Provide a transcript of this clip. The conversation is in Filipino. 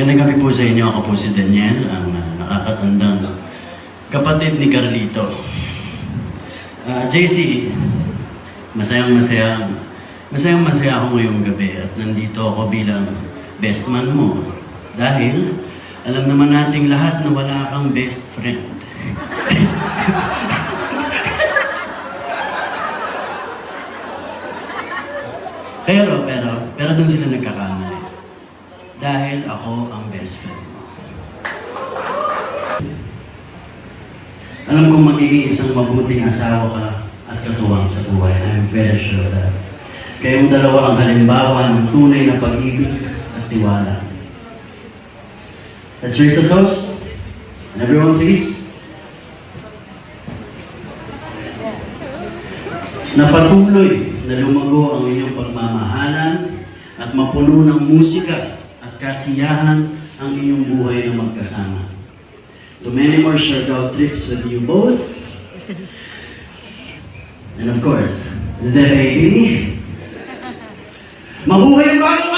Magandang gabi po sa inyo. Ako po si Daniel, ang uh, nakakatandang kapatid ni Carlito. Ah, JC, masayang masaya, masayang masaya ako ngayong gabi at nandito ako bilang best man mo. Dahil alam naman nating lahat na wala kang best friend. pero, pero, pero doon sila nagkakamali. Dahil ako ang best friend mo. Alam kong magiging isang mabuting asawa ka at katuwang sa buhay. I'm very sure that. Kayong dalawa ang halimbawa ng tunay na pag-ibig at tiwala. Let's raise a toast. And everyone please. Na patuloy na lumago ang inyong pagmamahalan at mapuno ng musika at kasiyahan ang inyong buhay na magkasama. To many more Siargao trips with you both. And of course, the baby. Mabuhay ang bagong